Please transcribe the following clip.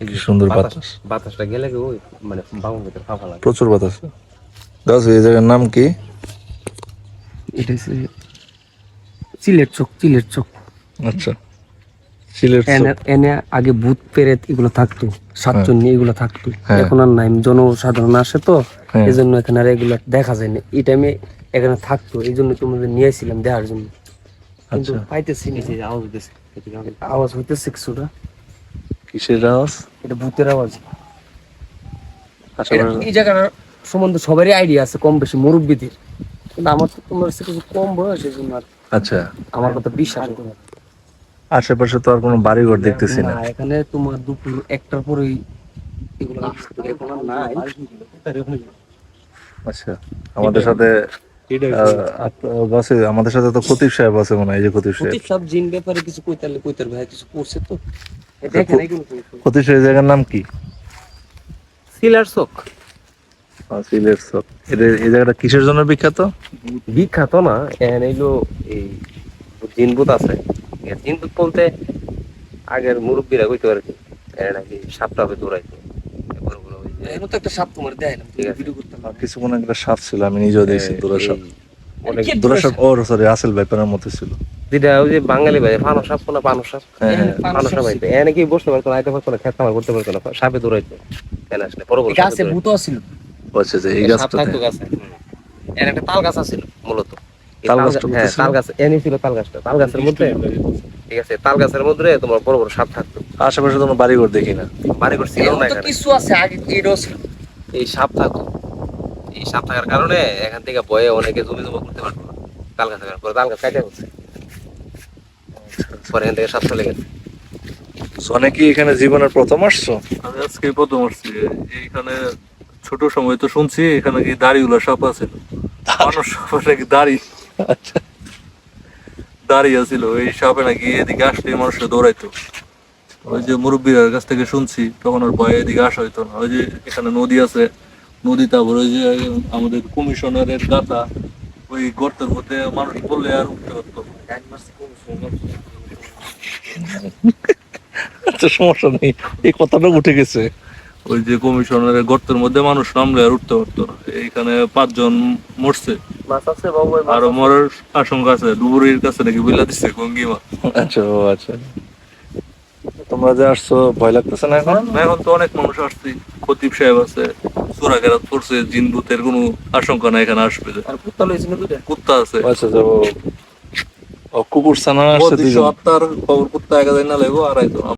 এই কি সুন্দর বাতাস বাতাসটা গেলে কি ওই মানে বাগুন ভিতরে ফাঁপা লাগে? প্রচুর বাতাস। গাছ এই জায়গার নাম কি? এটা হচ্ছে চোখ আচ্ছা। সিলেট এনে এনে আগে ভূত পেরেত এগুলো থাকতো সাতচন্নি এগুলো থাকতো। হ্যাঁ। এখন আর নাই জনসাধারণ আসে তো হ্যাঁ। এই জন্য এখানে আর এগুলো দেখা যায় না। এই টাইমে এখানে থাকতো এই জন্য তোমাদের নিয়ে আসছিলাম দেখার জন্য। কিন্তু আচ্ছা। পাইতেছি না। আওয়াজ। আওয়াজ হইতেছে কিছুটা। কিসের আওয়াজ? এটা ভূতের আওয়াজ। আচ্ছা এই জায়গার সম্বন্ধে সবারই আইডিয়া আছে কম বেশি মুরব্বীদের। কিন্তু আমার তো তোমার কাছে কিছু কম বয়স এই জন্য আচ্ছা। আমার কথা বিশ্বাস আশেপাশে তো আর কোনো বাড়িঘর দেখতেছি না। এখানে তোমার দুপুর একটার পরেই এগুলো এখন আর নাই। আচ্ছা আমাদের সাথে আমাদের সাথে তো খতিব সাহেব আছে মনে হয় এই যে খতিব সাহেব। প্রতীক সব জিন ব্যাপারে কিছু কইতালে কইতার ভাই কিছু করছে তো? এই জায়গার নাম কি? সিলার আহ, সিলেট চক এটা এই জায়গাটা কিসের জন্য বিখ্যাত? বিখ্যাত না এখানে এলো এই জিনবুত আছে। জিনবুত বলতে আগের মুরব্বীরা কইতে পারে কি? এরা নাকি সাপটা হবে দৌড়াইতো বড় বড় ওই যে- এখানে তো একটা সাপ তোমার দেয় না ঠিক আছে। ভিডিও কিছুক্ষণ একটা সাপ ছিল আমি নিজেও দেখছি দোরা সাপ এই অনেক কি ও সরি রাসেল ভাইপারের মতো ছিল। যেটা ওই যে বাঙালি ভাই পানো সাপ না পানো সাপ? হ্যাঁ হ্যাঁ। পানো সাপ আইতে এনে কি বসতে পারতো না আইতে পারতো না খেত করতে পারতো না সাপে দৌড়াইতো। এনে আসলে বড় বড় গাছে ভূত ছিল আচ্ছা আচ্ছা এই গাছটা থাকতো গাছে। এর একটা তাল গাছ আছিল মূলত। তাল তাল গাছটা গা- হ্যাঁ ছিল? তাল গাছ এনে ছিল তাল গাছটা। তাল গাছের মধ্যে ঠিক আছে তাল গাছের মধ্যে তোমার বড় বড় সাপ থাকতো। আশেপাশে কোনো বাড়িঘর দেখি না। বাড়ি ঘর ছিল না তো কিছু আছে আগে ছিল। এই সাপ থাকতো। এই সাপ থাকার কারণে এখান থেকে ভয়ে অনেকে জমি জমা করতে পারতো না। তাল গাছ থাকার পরে তাল গাছ কাটে গেছে পরে এখান থেকে সাপ চলে গেছে। কি এখানে জীবনের প্রথম আসছো? আমি আজকে প্রথম আসছি। এইখানে ছোট সময় তো শুনছি এখানে কি দাড়িগুলো সাপ আছে? মানুষ সাপে নাকি দাড়ি? আচ্ছা। দাড়ি আছিল এই সাপে নাকি এদিকে আসলে মানুষের দৌড়াইতো। ওই যে মুরব্বীর কাছ থেকে শুনছি তখন ওর ভয়ে এদিকে আসা হইতো না। ওই যে এখানে নদী আছে নদী তারপর ওই যে আমাদের কমিশনারের গাথা ওই গর্তের মধ্যে মানুষ বললে আর উঠতে পারতো আচ্ছা সমস্যা নেই। এই কথাটা উঠে গেছে। ওই যে কমিশনারের গর্তের মধ্যে মানুষ নামলে আর উঠতে পারতো এইখানে পাঁচজন মরছে। মাছ আছে বাবু আরও মরার আশঙ্কা আছে। ডুবুরির কাছে নাকি বিলা দিচ্ছে গঙ্গি মাছ আচ্ছা ও আচ্ছা। তোমরা যে আসছো ভয় লাগতেছে না এখন? এখন তো অনেক মানুষ আসছে। খতিব সাহেব আছে চোরা কেরাত পড়ছে জিন ভূতের কোনো আশঙ্কা নাই এখানে আসবে আর কুত্তা লইছে না কুত্তা আছে। আচ্ছা যাব। ও কুকুর সানা আসছে দুইজন। আত্মার খবর কুত্তা একা যায় না লাগবো আর আইতো।